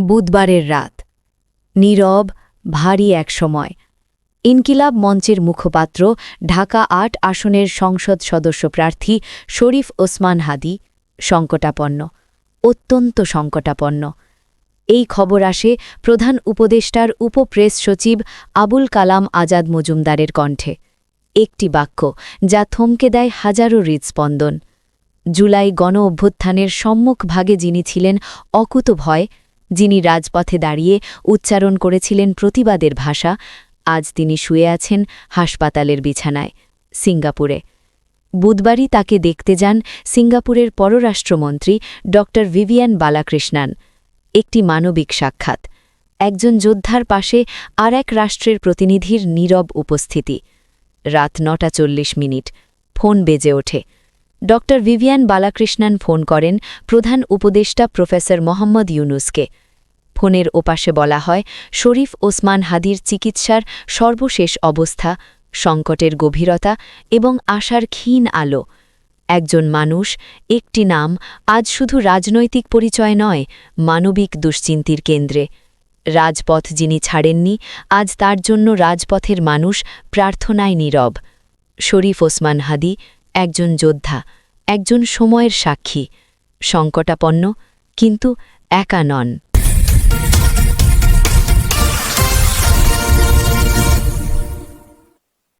বুধবারের রাত। নীরব, ভারী এক সময়। ইনকিলাব মঞ্চের মুখপাত্র, ঢাকা আট আসনের সংসদ সদস্য প্রার্থী শরীফ ওসমান হাদি, সংকটাপন্ন। অত্যন্ত সংকটাপন্ন। এই খবর আসে প্রধান উপদেষ্টার উপপ্রেস সচিব আবুল কালাম আজাদ মজুমদারের কণ্ঠে। একটি বাক্য, যা থমকে দেয় হাজারো হৃদস্পন্দন। জুলাই গণ অভ্যুত্থানের সম্মুখভাগে যিনি ছিলেন অকুত ভয় যিনি রাজপথে দাঁড়িয়ে উচ্চারণ করেছিলেন প্রতিবাদের ভাষা, আজ তিনি শুয়ে আছেন হাসপাতালের বিছানায়, সিঙ্গাপুরে। বুধবারই তাকে দেখতে যান সিঙ্গাপুরের পররাষ্ট্রমন্ত্রী ড. ভিভিয়ান বালাকৃষ্ণান। একটি মানবিক সাক্ষাৎ। একজন যোদ্ধার পাশে আর এক রাষ্ট্রের প্রতিনিধির নীরব উপস্থিতি। রাত নটা চল্লিশ মিনিট। ফোন বেজে ওঠে। ড. ভিভিয়ান বালাকৃষ্ণান ফোন করেন প্রধান উপদেষ্টা প্রফেসর মোহাম্মদ ইউনুসকে। ফোনের ওপাশে বলা হয়, শরীফ ওসমান হাদির চিকিৎসার সর্বশেষ অবস্থা, সংকটের গভীরতা এবং আশার ক্ষীণ আলো। একজন মানুষ, একটি নাম, আজ শুধু রাজনৈতিক পরিচয় নয়, মানবিক দুশ্চিন্তির কেন্দ্রে। রাজপথ যিনি ছাড়েননি, আজ তার জন্য রাজপথের মানুষ প্রার্থনায় নীরব। শরীফ ওসমান হাদি একজন যোদ্ধা, একজন সময়ের সাক্ষী। সংকটাপন্ন, কিন্তু একা নন।